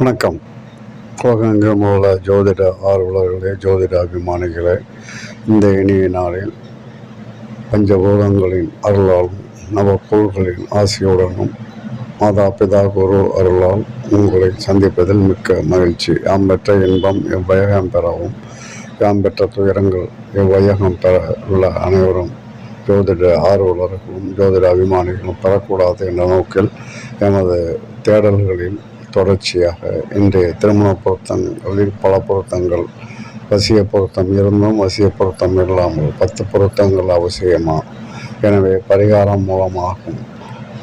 வணக்கம். உலகெங்கும் உள்ள ஜோதிட ஆர்வலர்களே ஜோதிட அபிமானிகளே இந்த இனிய நாளில் பஞ்சபூதங்களின் அருளாலும் நவக்கோள்களின் ஆசையுடனும் மாதா பிதா குரு அருளால் உங்களை சந்திப்பதில் மிக்க மகிழ்ச்சி. யாம் பெற்ற இன்பம் எவ்வையகம் பெறவும் யாம் பெற்ற துயரங்கள் எவ்வையகம் பெற உள்ள அனைவரும் ஜோதிட ஆர்வலர்களும் ஜோதிட அபிமானிகளும் பெறக்கூடாது என்ற நோக்கில் எமது தேடல்களில் தொடர்ச்சியாக இன்றைய திருமண பொருத்தங்களில் பல பொருத்தங்கள் வசிய பொருத்தம் இருந்தும் வசிய பொருத்தம் இல்லாமல் பத்து பொருத்தங்கள் அவசியமா? எனவே பரிகாரம் மூலமாகும்.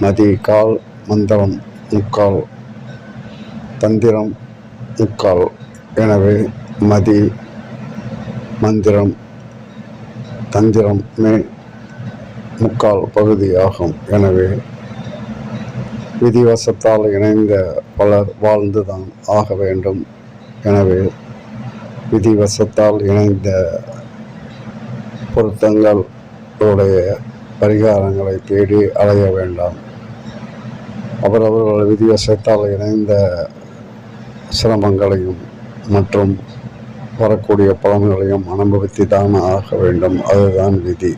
நதி கால் மந்திரம் முக்கால் தந்திரம் முக்கால். எனவே மதி மந்திரம் தந்திரம் முக்கால் பகுதியாகும். எனவே விதிவசத்தால் இணைந்த பலர் வாழ்ந்துதான் ஆக வேண்டும். எனவே விதிவசத்தால் இணைந்த பொருத்தங்களுடைய பரிகாரங்களை தேடி அலைய வேண்டாம். அவரவர்கள் விதிவசத்தால் இணைந்த சிரமங்களையும் மற்றும் வரக்கூடிய பலன்களையும் அனுபவித்து தான் ஆக வேண்டும். அதுதான் விதி.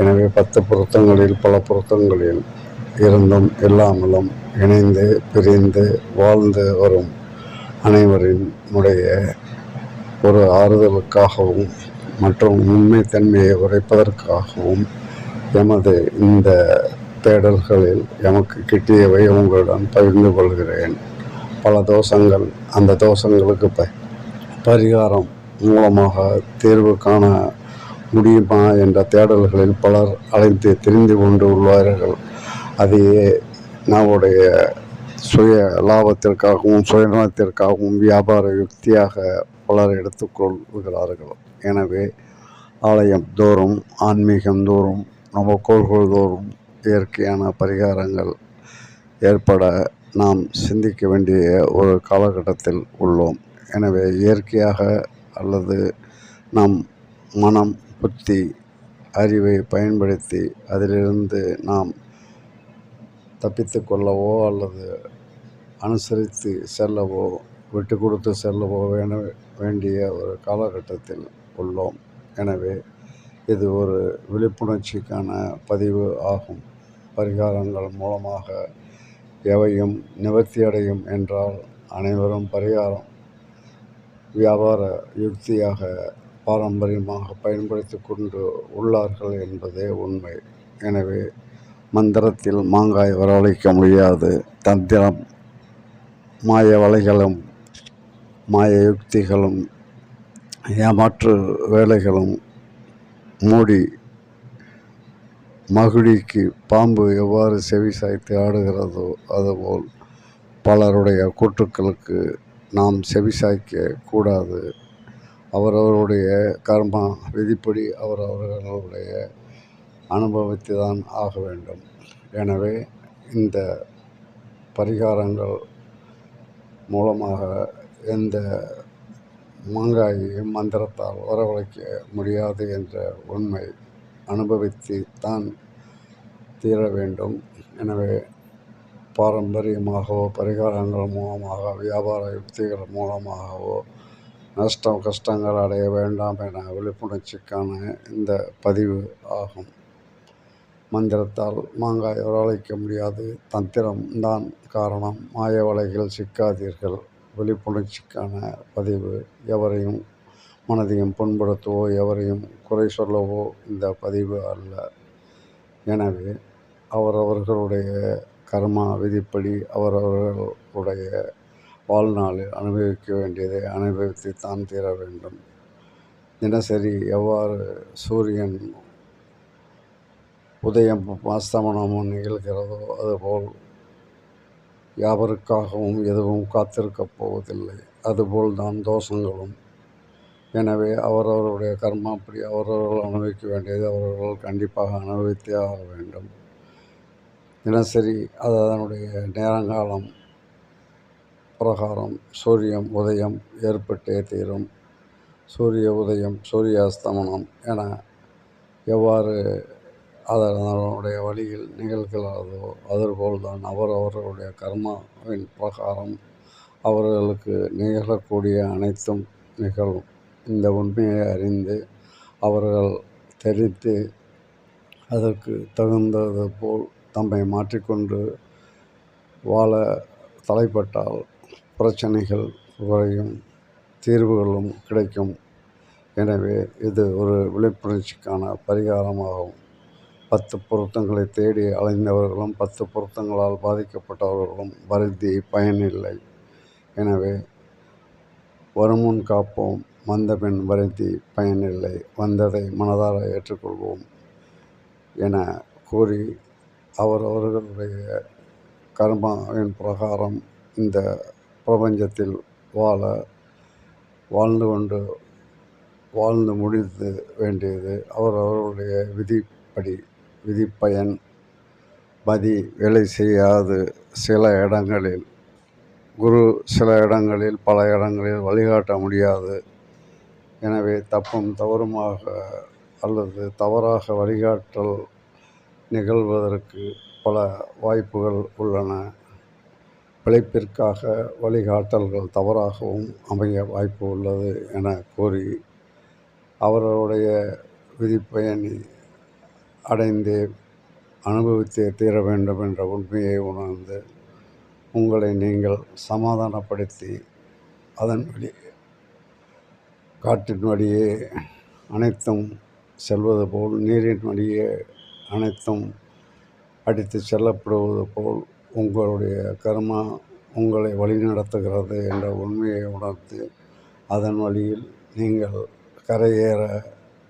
எனவே பத்து பொருத்தங்களில் பல பொருத்தங்களில் இருந்தும் இல்லாமலும் இணைந்து பிரிந்து வாழ்ந்து வரும் அனைவரின் உடைய ஒரு ஆறுதலுக்காகவும் மற்றும் உண்மைத்தன்மையை உரைப்பதற்காகவும் எமது இந்த தேடல்களில் எமக்கு கிட்டியவை உங்களுடன் பகிர்ந்து கொள்கிறேன். பல தோஷங்கள் அந்த தோஷங்களுக்கு ப பரிகாரம் மூலமாக தீர்வு காண முடியுமா என்ற தேடல்களில் பலர் அழைத்து தெரிந்து கொண்டு உள்ளார்கள். அதையே நம்முடைய சுய லாபத்திற்காகவும் சுயநலத்திற்காகவும் வியாபார யுக்தியாக பலர் எடுத்துக்கொள்கிறார்கள் எனவே ஆலயம் தோறும் ஆன்மீகம் தோறும் நம்ம கோள்கள் தோறும் இயற்கையான பரிகாரங்கள் ஏற்பட நாம் சிந்திக்க வேண்டிய ஒரு காலகட்டத்தில் உள்ளோம். எனவே இயற்கையாக அல்லது நம் மனம் புத்தி அறிவை பயன்படுத்தி அதிலிருந்து நாம் தப்பித்து கொள்ளவோ அல்லது அனுசரித்து செல்லவோ விட்டு கொடுத்து செல்லவோ வேண வேண்டிய ஒரு காலகட்டத்தில் உள்ளோம். எனவே இது ஒரு விழிப்புணர்ச்சிக்கான பதிவு ஆகும். பரிகாரங்கள் மூலமாக எவையும் நிவர்த்தி அடையும் என்றால் அனைவரும் பரிகாரம் வியாபார யுக்தியாக பாரம்பரியமாக பயன்படுத்தி கொண்டு உள்ளார்கள் என்பதே உண்மை. எனவே மந்திரத்தில் மாங்காய் வரவழைக்க முடியாது. தந்திரம் மாய வலைகளும் மாய யுக்திகளும் ஏமாற்று வேலைகளும் மூடி மகுடிக்கு பாம்பு எவ்வாறு செவி சாய்த்து ஆடுகிறதோ அதுபோல் பலருடைய கூற்றுக்களுக்கு நாம் செவி சாய்க்க கூடாது. அவரவருடைய கர்மா விதிப்படி அவரவர்களுடைய அனுபவித்து தான் ஆக வேண்டும். எனவே இந்த பரிகாரங்கள் மூலமாக எந்த மாங்காயையும் மந்திரத்தால் வரவழைக்க முடியாது என்ற உண்மை அனுபவித்து தான் தீர வேண்டும். எனவே பாரம்பரியமாகவோ பரிகாரங்கள் மூலமாக வியாபார யுக்திகள் மூலமாகவோ நஷ்டம் கஷ்டங்கள் அடைய வேண்டாம் என விழிப்புணர்ச்சிக்கான இந்த பதிவு ஆகும். மந்திரத்தால் மாங்காய் வரவழைக்க முடியாது. தந்திரம் தான் காரணம். மாய வலைகள் சிக்காதீர்கள். விழிப்புணர்ச்சிக்கான பதிவு எவரையும் மனதையும் புண்படுத்தவோ எவரையும் குறை சொல்லவோ இந்த பதிவு அல்ல. எனவே அவரவர்களுடைய கர்மா விதிப்படி அவரவர்களுடைய வாழ்நாளில் அனுபவிக்க வேண்டியதை அனுபவித்து தான் தீர வேண்டும். தினசரி எவ்வாறு சூரியன் உதயம் அஸ்தமனமும் நிகழ்கிறதோ அதுபோல் யாவருக்காகவும் எதுவும் காத்திருக்கப் போவதில்லை. அதுபோல் தான் தோஷங்களும். எனவே அவரவருடைய கர்மாப்படி அவரவர்கள் அனுபவிக்க வேண்டியது அவர்கள் கண்டிப்பாக அனுபவித்தே ஆக வேண்டும். தினசரி அது அதனுடைய நேரங்காலம் பிரகாரம் சூரியம் உதயம் ஏற்பட்டே தீரும். சூரிய உதயம் சூரிய அஸ்தமனம் என எவ்வாறு அதனுடைய வழியில் நிகழ்கிறதோ அதுபோல் தான் அவர் அவர்களுடைய கர்மாவின் பிரகாரம் அவர்களுக்கு நிகழக்கூடிய அனைத்தும் நிகழும். இந்த உண்மையை அறிந்து அவர்கள் தெரிந்து அதற்கு தகுந்தது போல் தம்மை மாற்றிக்கொண்டு வாழ தலைப்பட்டால் பிரச்சனைகள் குறையும் தீர்வுகளும் கிடைக்கும். எனவே இது ஒரு விழிப்புணர்ச்சிக்கான பரிகாரமாகும். பத்து பொருத்தங்களை தேடி அலைந்தவர்களும் பத்து பொருத்தங்களால் பாதிக்கப்பட்டவர்களும் வருந்தி பயனில்லை. எனவே வருமுன் காப்போம் வந்தபின் வருந்தி பயனில்லை வந்ததை மனதார ஏற்றுக்கொள்வோம் என கூறி அவரவர்களுடைய கர்மாவின் பிரகாரம் இந்த பிரபஞ்சத்தில் வாழ வாழ்ந்து கொண்டு வாழ்ந்து முடிந்து வேண்டியது. அவரவர்களுடைய விதிப்படி விதிப்பயன் மதி வேலை செய்யாது சில இடங்களில். குரு சில இடங்களில் பல இடங்களில் வழிகாட்ட முடியாது. எனவே தப்பும் தவறுமாக அல்லது தவறாக வழிகாட்டல் நிகழ்வதற்கு பல வாய்ப்புகள் உள்ளன. பிழைப்பிற்காக வழிகாட்டல்கள் தவறாகவும் அமைய வாய்ப்பு உள்ளது என கூறி அவர்களுடைய விதிப்பயனை அடைந்து அனுபவித்து தீர வேண்டும் என்ற உண்மையை உணர்ந்து உங்களை நீங்கள் சமாதானப்படுத்தி அதன் வழி காற்றின் வழியே அனைத்தும் செல்வது போல் நீரின் வழியே அனைத்தும் அடித்து செல்லப்படுவது போல் உங்களுடைய கர்மா உங்களை வழிநடத்துகிறது என்ற உண்மையை உணர்ந்து அதன் வழியில் நீங்கள் கரையேற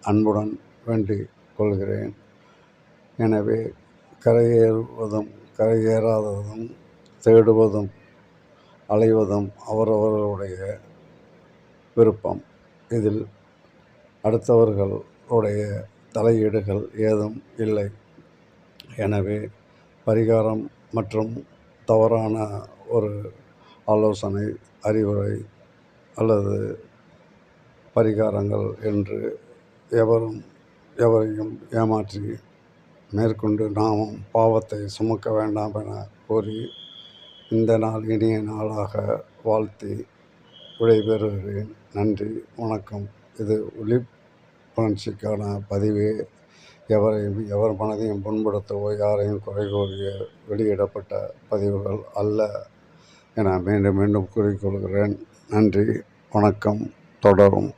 அன்புடன் வேண்டிக் கொள்கிறேன். எனவே கரையேறுவதும் கரையேறாததும் தேடுவதும் அலைவதும் அவரவர்களுடைய விருப்பம். இதில் அடுத்தவர்களுடைய தலையீடுகள் ஏதும் இல்லை. எனவே பரிகாரம் மற்றும் தவறான ஒரு ஆலோசனை அறிவுரை அல்லது பரிகாரங்கள் என்று எவரும் எவரையும் ஏமாற்றி மேற்கொண்டு நாம் பாவத்தை சுமக்க வேண்டாம் என கூறி இந்த நாள் இனிய நாளாக வாழ்த்தி விடைபெறுகிறேன். நன்றி வணக்கம். இது ஒளிப்புணர்ச்சிக்கான பதிவே. எவரையும் எவர் மனதையும் புண்படுத்தவோ யாரையும் குறை கூறிய வெளியிடப்பட்ட பதிவுகள் அல்ல என மீண்டும் மீண்டும் கூறிக்கொள்கிறேன். நன்றி வணக்கம். தொடரும்.